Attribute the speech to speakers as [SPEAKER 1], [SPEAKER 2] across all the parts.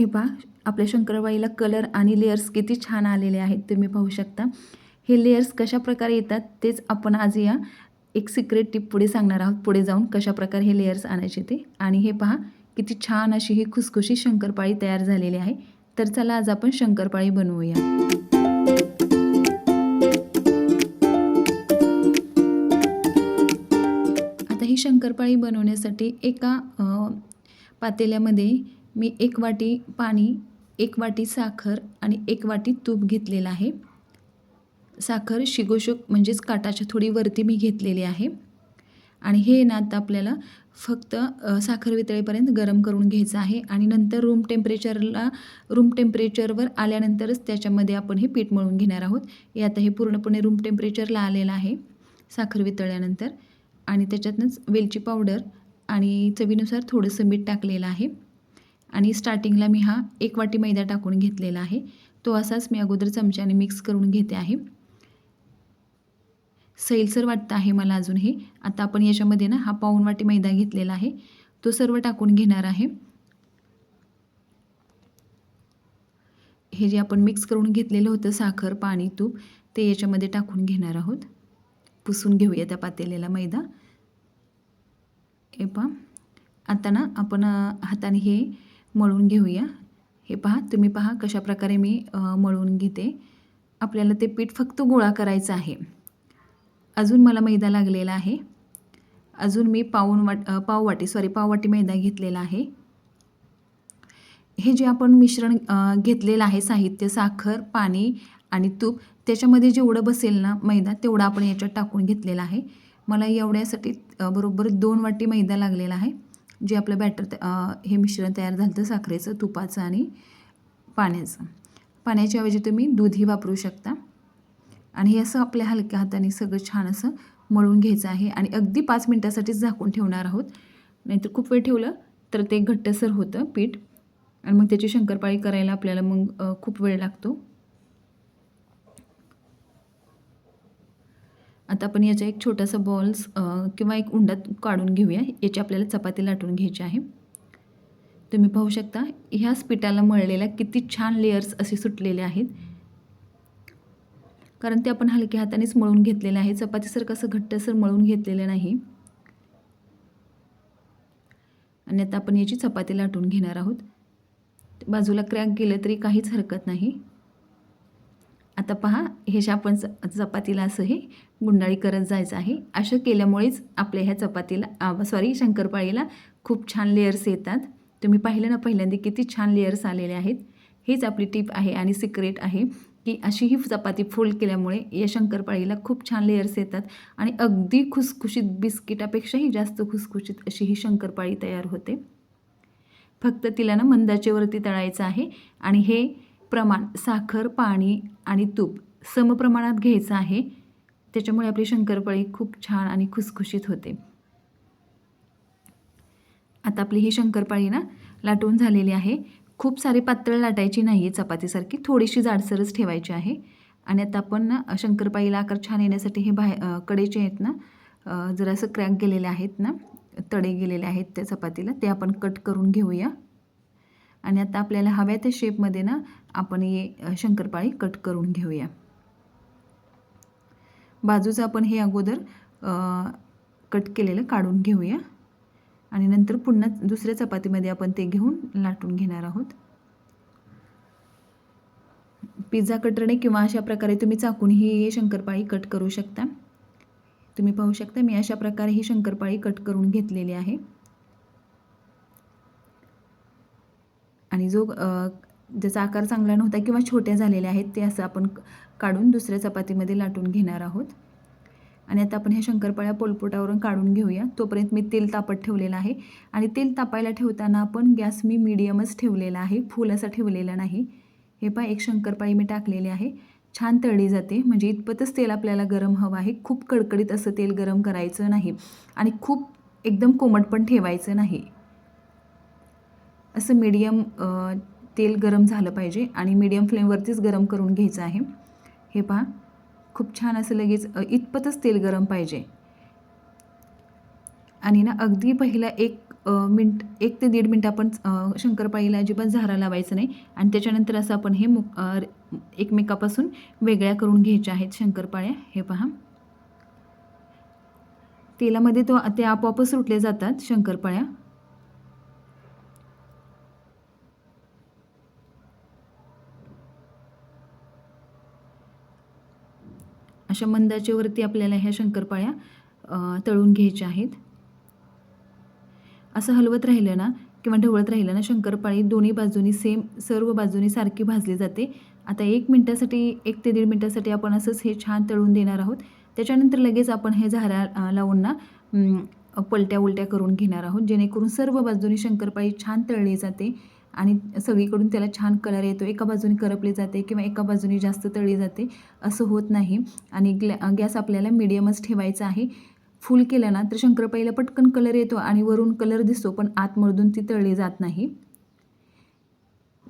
[SPEAKER 1] हे पहा आपल्या शंकरबाईला कलर आणि लेयर्स किती छान आलेले आहेत तुम्ही पाहू शकता. हे लेयर्स कशा प्रकारे येतात तेच आपण आज या एक सिक्रेट टिप पुढे सांगणार आहोत. पुढे जाऊन कशा प्रकारे हे लेयर्स आणायचे ते. आणि हे पहा किती छान अशी ही खुसखुशी शंकरपाळी तयार झालेली आहे. तर चला आज आपण शंकरपाळी बनवूया. आता ही शंकरपाळी बनवण्यासाठी एका पातेल्यामध्ये मी एक वाटी पाणी एक वाटी साखर आणि एक वाटी तूप घेतलेलं आहे. साखर शिगोशोक म्हणजेच काटाच्या थोडी वरती मी घेतलेली आहे. आणि हे ना आता आपल्याला फक्त साखर वितळेपर्यंत गरम करून घ्यायचं आहे आणि नंतर रूम टेम्परेचरला रूम टेम्परेचरवर आल्यानंतरच त्याच्यामध्ये आपण हे पीठ मळून घेणार आहोत. हे आता हे पूर्णपणे रूम टेम्परेचरला आलेलं आहे साखर वितळल्यानंतर. आणि त्याच्यातनंच वेलची पावडर आणि चवीनुसार थोडंसं मीठ टाकलेलं आहे. आणि स्टार्टिंगला मी हा एक वाटी मैदा टाकून घेतलेला आहे. तो असाच मी अगोदर चमच्याने मिक्स करून घेते आहे. सैलसर वाटतं आहे मला अजून हे. आता आपण याच्यामध्ये ना हा पाऊण वाटी मैदा घेतलेला आहे. तो सर्व टाकून घेणार आहे. हे जे आपण मिक्स करून घेतलेलं होतं साखर पाणी तूप ते याच्यामध्ये टाकून घेणार आहोत. पुसून घेऊया त्या पातेलेला मैदा. हे पहा. आता ना आपण हाताने हे मळून घेऊया. हे पहा तुम्ही पहा कशा प्रकारे मी मळून घेते. आपल्याला ते पीठ फक्त गोळा करायचं आहे. अजून मला मैदा लागलेला आहे. अजून मी पाऊन वाट पाववाटी सॉरी पाववाटी मैदा घेतलेला आहे. हे जे आपण मिश्रण घेतलेलं आहे साहित्य साखर पाणी आणि तूप त्याच्यामध्ये जेवढं बसेल ना मैदा तेवढा आपण याच्यात टाकून घेतलेला आहे. मला एवढ्यासाठी बरोबर दोन वाटी मैदा लागलेला आहे. जे आपलं बॅटर हे मिश्रण तयार झालं तर साखरेचं तुपाचं आणि पाण्याचं. पाण्याच्या ऐवजी तुम्ही दूधही वापरू शकता. आणि हे असं आपल्या हलक्या हाताने सगळं छान असं मळून घ्यायचं आहे आणि अगदी पाच मिनटासाठीच झाकून ठेवणार आहोत. नाहीतर खूप वेळ ठेवलं तर ते घट्टसर होतं पीठ. आणि मग त्याची शंकरपाळी करायला आपल्याला मग खूप वेळ लागतो. आता आपण याचा एक छोटासा बॉल्स किंवा एक उंडा काढून घेऊया. याची आपल्याला चपाती लाटून घ्यायची आहे. तुम्ही पाहू शकता ह्याच पिठाला मळलेल्या किती छान लेयर्स असे सुटलेले आहेत. कारण ते आपण हलक्या हातानेच मळून घेतलेलं आहे. चपातीसारखं असं घट्टसर मळून घेतलेलं नाही. आणि आता आपण याची चपाती लाटून घेणार आहोत. बाजूला क्रॅक गेलं तरी काहीच हरकत नाही. आता पहा हे आपण च चपातीला असं हे गुंडाळी करत जायचं आहे असं केल्यामुळेच आपल्या ह्या चपातीला सॉरी शंकरपाळीला खूप छान लेयर्स येतात. तुम्ही पाहिलं ना पहिल्यांदा किती छान लेयर्स आलेले आहेत? हीच आपली टीप आहे आणि सिक्रेट आहे की अशी ही चपाती फोल्ड केल्यामुळे या शंकरपाळीला खूप छान लेयर्स येतात आणि अगदी खुसखुशीत बिस्किटापेक्षाही जास्त खुसखुशीत अशी ही शंकरपाळी तयार होते. फक्त तिला ना मंदाचेवरती तळायचं आहे आणि हे प्रमाण साखर पाणी आणि तूप समप्रमाणात घ्यायचं आहे. त्याच्यामुळे आपली शंकरपाळी खूप छान आणि खुसखुशीत होते. आता आपली ही शंकरपाळी ना लाटून झालेली आहे. खूप सारी पातळ लाटायची नाही आहे चपातीसारखी थोडीशी जाडसरच ठेवायची आहे. आणि आता आपण ना शंकरपाळीला आकार छान येण्यासाठी हे बाहे कडेचे आहेत ना जरासं क्रॅक गेलेले आहेत ना तडे गेलेले आहेत त्या चपातीला ते आपण कट करून घेऊया. आणि आता आपल्याला हव्या त्या शेपमध्ये ना आपण हे शंकरपाळी कट करून घेऊया. बाजूचं आपण हे अगोदर कट केलेलं काढून घेऊया. आणि नंतर पुन्हा दुसऱ्या चपातीमध्ये आपण ते घेऊन लाटून घेणार आहोत. पिझ्झा कटरने किंवा अशा प्रकारे तुम्ही चाकूनही ही शंकरपाळी कट करू शकता. तुम्ही पाहू शकता मी अशा प्रकारे ही शंकरपाळी कट करून घेतलेली आहे. आणि जो ज्याचा आकार चांगला नव्हता किंवा छोट्या झालेल्या आहेत ते असं आपण काढून दुसऱ्या चपातीमध्ये लाटून घेणार आहोत. आणि आता आपण ह्या शंकरपाळ्या पोलपोटावरून काढून घेऊया. तोपर्यंत मी तेल तापत ठेवलेलं आहे. आणि तेल तापायला ठेवताना आपण गॅस मी मीडियमच ठेवलेला आहे. फुल असा ठेवलेला नाही. हे पहा एक शंकरपाळी मी टाकलेली आहे. छान तळली जाते. म्हणजे इतपतच तेल आपल्याला गरम हवं आहे. खूप कडकडीत असं तेल गरम करायचं नाही. आणि खूप एकदम कोमट पण ठेवायचं नाही. असं मीडियम तेल गरम झालं पाहिजे आणि मीडियम फ्लेमवरतीच गरम करून घ्यायचं आहे. हे पहा खूप छान असं लगेच इतपतच तेल गरम पाहिजे. आणि ना अगदी पहिला एक मिनट एक ते दीड मिनटं आपण शंकरपाळीला अजिबात झारा लावायचं नाही. आणि त्याच्यानंतर असं आपण हे मुक एकमेकापासून वेगळ्या करून घ्यायच्या आहेत शंकरपाळ्या. हे पहा. तेलामध्ये तो ते आपोआपच सुटले जातात शंकरपाळ्या. अशा मंदाच्यावरती आपल्याला ह्या शंकरपाळ्या तळून घ्यायच्या आहेत. असं हलवत राहिलं ना किंवा ढवळत राहिलं ना शंकरपाळी दोन्ही बाजूनी सेम सर्व बाजूनी सारखी भाजली जाते. आता एक मिनटासाठी एक ते दीड मिनटासाठी आपण असंच हे छान तळून देणार आहोत. त्याच्यानंतर लगेच आपण हे झारा लावून ना पलट्या उलट्या करून घेणार आहोत. जेणेकरून सर्व बाजूनी शंकरपाळी छान तळली जाते. आणि सगळीकडून त्याला छान कलर येतो. एका बाजूने करपली जाते किंवा एका बाजूने जास्त तळली जाते. असं होत नाही. आणि ग्लॅ गॅस आपल्याला मिडियमच ठेवायचा आहे. फुल केलं ना तर शंकरपाईला पटकन कलर येतो आणि वरून कलर दिसतो पण आतमधून ती तळली जात नाही.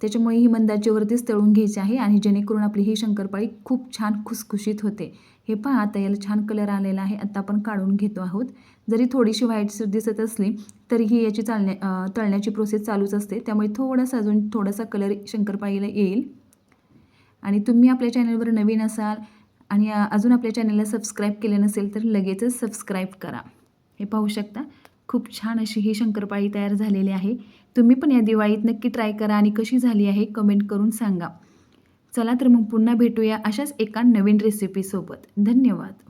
[SPEAKER 1] त्याच्यामुळे ही मंदाचेवरतीच तळून घ्यायची आहे आणि जेणेकरून आपली ही शंकरपाळी खूप छान खुसखुशीत होते. हे पहा आता याला छान कलर आलेला आहे. आता आपण काढून घेतो आहोत. जरी थोडीशी व्हाईट दिसत असली तरीही याची चालण्या तळण्याची प्रोसेस चालूच असते. त्यामुळे थोडासा अजून थोडासा कलर शंकरपाळीला येईल. आणि तुम्ही आपल्या चॅनलवर नवीन असाल आणि अजून आपल्या चॅनलला सबस्क्राईब केले नसेल तर लगेचच सबस्क्राईब करा. हे पाहू शकता? खूप छान अशी ही शंकरपाळी तयार झालेली आहे. तुम्ही पण या दिवाळीत नक्की ट्राय करा आणि कशी झाली आहे कमेंट करून सांगा. चला तर मग पुन्हा भेटूया अशाच एका नवीन रेसिपीसोबत धन्यवाद.